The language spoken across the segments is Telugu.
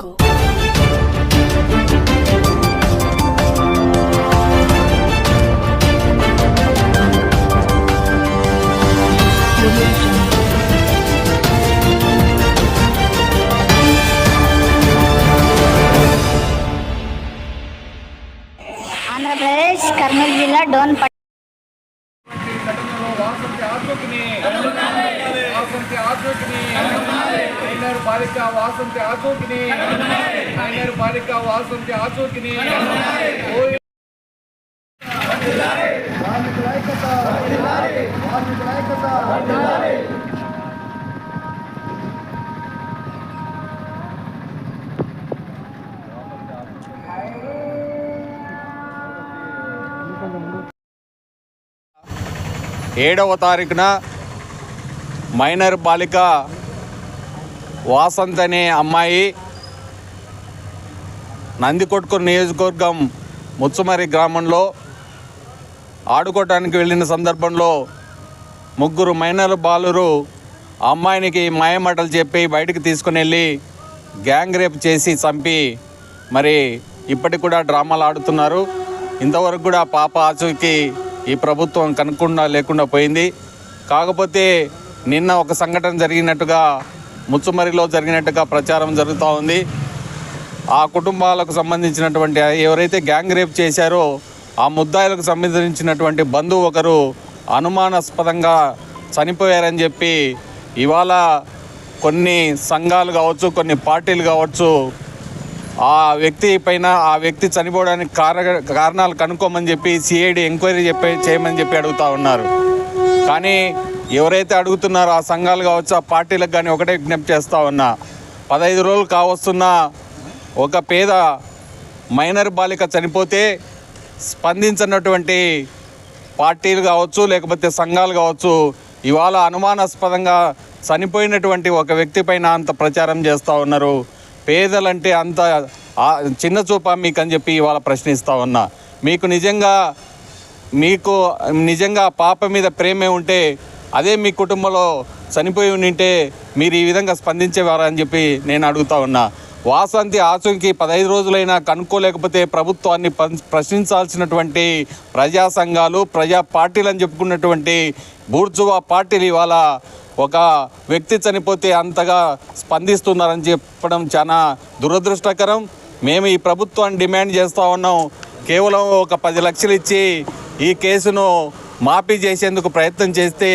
jungle. आंध्र प्रदेश कर्नूल जिला डोन మైనర్ బాలిక వాసంతి ఆచూకిని. మైనర్ బాలిక వాసంతి ఆచూకిని. ఏడవ తారీఖున మైనర్ బాలిక వాసంత్ అనే అమ్మాయి. నందికొట్కూరు నియోజకవర్గం ముచ్చుమరి గ్రామంలో ఆడుకోవటానికి వెళ్ళిన సందర్భంలో ముగ్గురు మైనర్ బాలురు అమ్మాయినికి మాయమాటలు చెప్పి బయటకు తీసుకుని వెళ్ళి గ్యాంగ్ రేప్ చేసి చంపి మరి ఇప్పటికి కూడా డ్రామాలు ఆడుతున్నారు. ఇంతవరకు కూడా పాప ఆచూకి ఈ ప్రభుత్వం కనుక్కుండా లేకుండా పోయింది. కాకపోతే నిన్న ఒక సంఘటన జరిగినట్టుగా ముచ్చుమరిలో జరిగినట్టుగా ప్రచారం జరుగుతూ ఉంది. ఆ కుటుంబాలకు సంబంధించినటువంటి ఎవరైతే గ్యాంగ్ రేప్ చేశారో ఆ ముద్దాయిలకు సంబంధించినటువంటి బంధువు ఒకరు అనుమానాస్పదంగా చనిపోయారని చెప్పి ఇవాళ కొన్ని సంఘాలు కావచ్చు కొన్ని పార్టీలు కావచ్చు ఆ వ్యక్తి పైన ఆ వ్యక్తి చనిపోవడానికి కారణ కారణాలు కనుక్కోమని చెప్పి సిఐడి ఎంక్వైరీ చెప్పి చేయమని చెప్పి అడుగుతూ ఉన్నారు. కానీ ఎవరైతే అడుగుతున్నారో ఆ సంఘాలు కావచ్చు ఆ పార్టీలకు కానీ ఒకటే విజ్ఞప్తి చేస్తూ ఉన్నా. పదహైదు రోజులు కావస్తున్నా ఒక పేద మైనర్ బాలిక చనిపోతే స్పందించినటువంటి పార్టీలు కావచ్చు లేకపోతే సంఘాలు కావచ్చు ఇవాళ అనుమానాస్పదంగా చనిపోయినటువంటి ఒక వ్యక్తి పైన అంత ప్రచారం చేస్తూ ఉన్నారు. పేదలంటే అంత చిన్న చూప మీకు అని చెప్పి ఇవాళ ప్రశ్నిస్తూ ఉన్నా. మీకు నిజంగా మీకు నిజంగా పాప మీద ప్రేమే ఉంటే అదే మీ కుటుంబంలో చనిపోయి ఉంటే మీరు ఈ విధంగా స్పందించేవారా అని చెప్పి నేను అడుగుతా ఉన్నా. వాసంతి ఆచూకి పదహైదు రోజులైనా కనుక్కోలేకపోతే ప్రభుత్వాన్ని ప్రశ్నించాల్సినటువంటి ప్రజా సంఘాలు ప్రజా పార్టీలు అని చెప్పుకున్నటువంటి బూర్జువా పార్టీలు ఇవాళ ఒక వ్యక్తి చనిపోతే అంతగా స్పందిస్తున్నారని చెప్పడం చాలా దురదృష్టకరం. మేము ఈ ప్రభుత్వాన్ని డిమాండ్ చేస్తూ ఉన్నాం. కేవలం ఒక పది లక్షలు ఇచ్చి ఈ కేసును మాఫీ చేసేందుకు ప్రయత్నం చేస్తే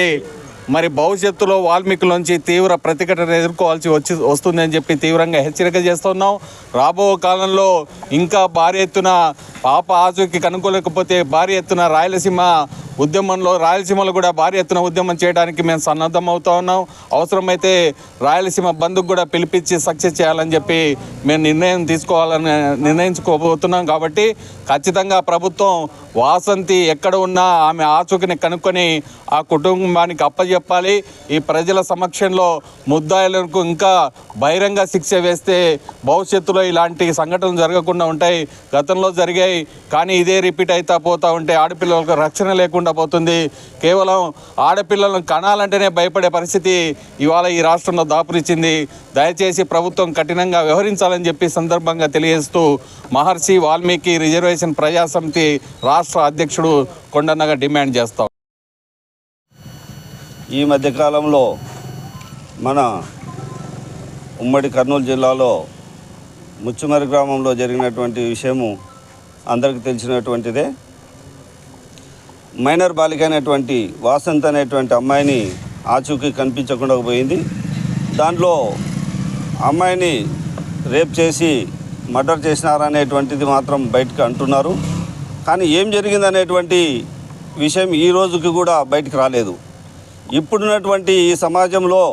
మరి భవిష్యత్తులో వాల్మీకి నుంచి తీవ్ర ప్రతిఘటన ఎదుర్కోవాల్సి వచ్చి వస్తుందని చెప్పి తీవ్రంగా హెచ్చరిక చేస్తున్నాం రాబో కాలంలో ఇంకా భారీ ఎత్తున పాప ఆచూకి కనుక్కోలేకపోతే భారీ ఎత్తున రాయలసీమ ఉద్యమంలో రాయలసీమలో కూడా భారీ ఎత్తున ఉద్యమం చేయడానికి మేము సన్నద్ధం అవుతా ఉన్నాం. అవసరమైతే రాయలసీమ బంధుకు కూడా పిలిపించి సక్సెస్ చేయాలని చెప్పి మేము నిర్ణయం తీసుకోవాలని నిర్ణయించుకోబోతున్నాం. కాబట్టి ఖచ్చితంగా ప్రభుత్వం వాసంతి ఎక్కడ ఉన్నా ఆమె ఆచూకని కనుక్కొని ఆ కుటుంబానికి అప్పచెప్పాలి ఈ ప్రజల సమక్షంలో ముద్దాయిలకు ఇంకా బహిరంగ శిక్ష వేస్తే భవిష్యత్తులో ఇలాంటి సంఘటనలు జరగకుండా ఉంటాయి. గతంలో జరిగాయి కానీ ఇదే రిపీట్ అవుతా పోతూ ఉంటే ఆడపిల్లలకు రక్షణ లేకుండా పోతుంది. కేవలం ఆడపిల్లలను కనాలంటేనే భయపడే పరిస్థితి ఇవాళ ఈ రాష్ట్రంలో దాపురిచ్చింది. దయచేసి ప్రభుత్వం కఠినంగా వ్యవహరించాలని చెప్పి సందర్భంగా తెలియజేస్తూ మహర్షి వాల్మీకి రిజర్వేషన్ ప్రజాసమితి రాష్ట్ర అధ్యక్షుడు కొండన్నగా డిమాండ్ చేస్తాం. ఈ మధ్యకాలంలో మన ఉమ్మడి కర్నూలు జిల్లాలో ముచ్చుమరి గ్రామంలో జరిగినటువంటి విషయము అందరికీ తెలిసినటువంటిదే. మైనర్ బాలిక అయినటువంటి వాసంత్ అనేటువంటి అమ్మాయిని ఆచూకీ కనిపించకుండా పోయింది. దాంట్లో అమ్మాయిని రేప్ చేసి మర్డర్ చేసినారనేటువంటిది మాత్రం బయటకు అంటున్నారు. కానీ ఏం జరిగిందనేటువంటి విషయం ఈ రోజుకి కూడా బయటకు రాలేదు. ఇప్పుడున్నటువంటి ఈ సమాజంలో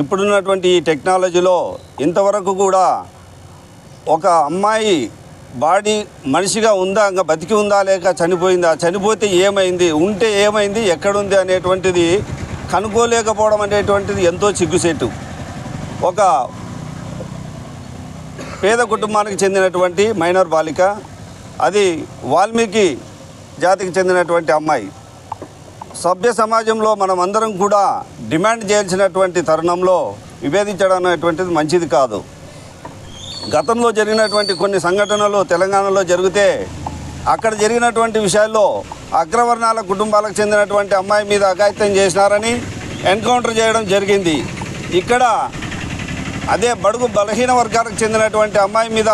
ఇప్పుడున్నటువంటి ఈ టెక్నాలజీలో ఇంతవరకు కూడా ఒక అమ్మాయి బాడీ మనిషిగా ఉందా ఇంకా బతికి ఉందా లేక చనిపోయిందా? చనిపోతే ఏమైంది? ఉంటే ఏమైంది? ఎక్కడుంది అనేటువంటిది కనుక్కోలేకపోవడం అనేటువంటిది ఎంతో సిగ్గుసేటు ఒక పేద కుటుంబానికి చెందినటువంటి మైనర్ బాలిక అది వాల్మీకి జాతికి చెందినటువంటి అమ్మాయి. సభ్య సమాజంలో మనం అందరం కూడా డిమాండ్ చేయాల్సినటువంటి తరుణంలో విభేదించడం అనేటువంటిది మంచిది కాదు. గతంలో జరిగినటువంటి కొన్ని సంఘటనలు తెలంగాణలో జరిగితే అక్కడ జరిగినటువంటి విషయాల్లో అగ్రవర్ణాల కుటుంబాలకు చెందినటువంటి అమ్మాయి మీద అఘాయిత్యం చేసినారని ఎన్కౌంటర్ చేయడం జరిగింది. ఇక్కడ అదే బడుగు బలహీన వర్గాలకు చెందినటువంటి అమ్మాయి మీద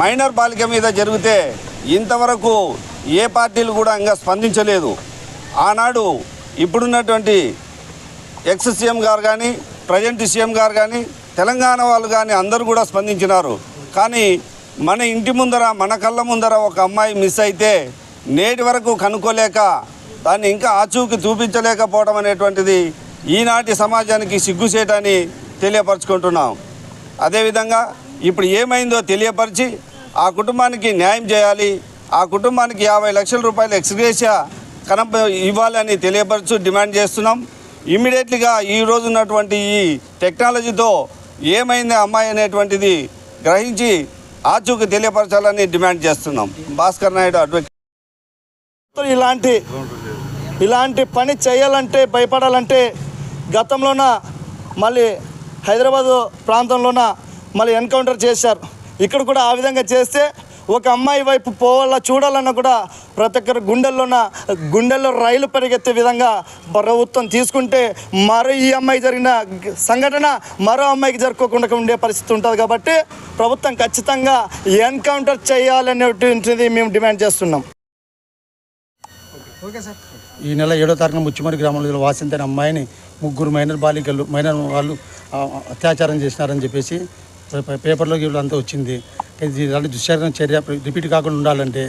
మైనర్ బాలిక మీద జరిగితే ఇంతవరకు ఏ పార్టీలు కూడా ఇంకా స్పందించలేదు. ఆనాడు ఇప్పుడున్నటువంటి ఎక్స్ సీఎం గారు కానీ ప్రజెంట్ సీఎం గారు కానీ తెలంగాణ వాళ్ళు కానీ అందరూ కూడా స్పందించినారు. కానీ మన ఇంటి ముందర మన కళ్ళ ముందర ఒక అమ్మాయి మిస్ అయితే నేటి వరకు కనుక్కోలేక దాన్ని ఇంకా ఆచూకి చూపించలేకపోవడం అనేటువంటిది ఈనాటి సమాజానికి సిగ్గుసేటని తెలియపరచుకుంటున్నాం. అదేవిధంగా ఇప్పుడు ఏమైందో తెలియపరిచి ఆ కుటుంబానికి న్యాయం చేయాలి ఆ కుటుంబానికి యాభై లక్షల రూపాయలు ఎక్స్గ్రేషియా కనప ఇవ్వాలని తెలియపరచు డిమాండ్ చేస్తున్నాం. ఇమ్మీడియట్లీగా ఈ ఉన్నటువంటి ఈ టెక్నాలజీతో ఏమైంది అమ్మాయి అనేటువంటిది గ్రహించి ఆచూకి తెలియపరచాలని డిమాండ్ చేస్తున్నాం. భాస్కర్ నాయుడు అడ్వకేట్ ఇలాంటి ఇలాంటి పని చేయాలంటే భయపడాలంటే గతంలోన మళ్ళీ హైదరాబాదు ప్రాంతంలోన మళ్ళీ ఎన్కౌంటర్ చేశారు. ఇక్కడ కూడా ఆ విధంగా చేస్తే ఒక అమ్మాయి వైపు పోవాలా చూడాలన్నా కూడా ప్రతి ఒక్కరు గుండెల్లోన గుండెల్లో రైలు పరిగెత్తే విధంగా ప్రభుత్వం తీసుకుంటే మరో ఈ అమ్మాయి జరిగిన సంఘటన మరో అమ్మాయికి జరుపుకోకుండా ఉండే పరిస్థితి ఉంటుంది కాబట్టి ప్రభుత్వం ఖచ్చితంగా ఎన్కౌంటర్ చేయాలనేటువంటిది మేము డిమాండ్ చేస్తున్నాం. ఈ నెల ఏడో తారీఖున ముచ్చిమరి గ్రామంలో వాసింతైన అమ్మాయిని ముగ్గురు మైనర్ బాలికలు మైనర్ వాళ్ళు అత్యాచారం చేసినారని చెప్పేసి పేపర్లో పేపర్లో అంతా వచ్చింది. ఇలాంటి దుశ్చర్య చర్య రిపీట్ కాకుండా ఉండాలంటే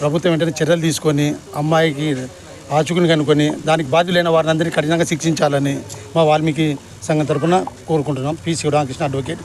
ప్రభుత్వం వెంటనే చర్యలు తీసుకొని అమ్మాయికి ఆచుకుని కనుకొని దానికి బాధ్యులైన వారిని అందరినీ కఠినంగా శిక్షించాలని మా వాల్మీకి సంఘం తరఫున కోరుకుంటున్నాం. పి. శివరామకృష్ణ అడ్వకేట్.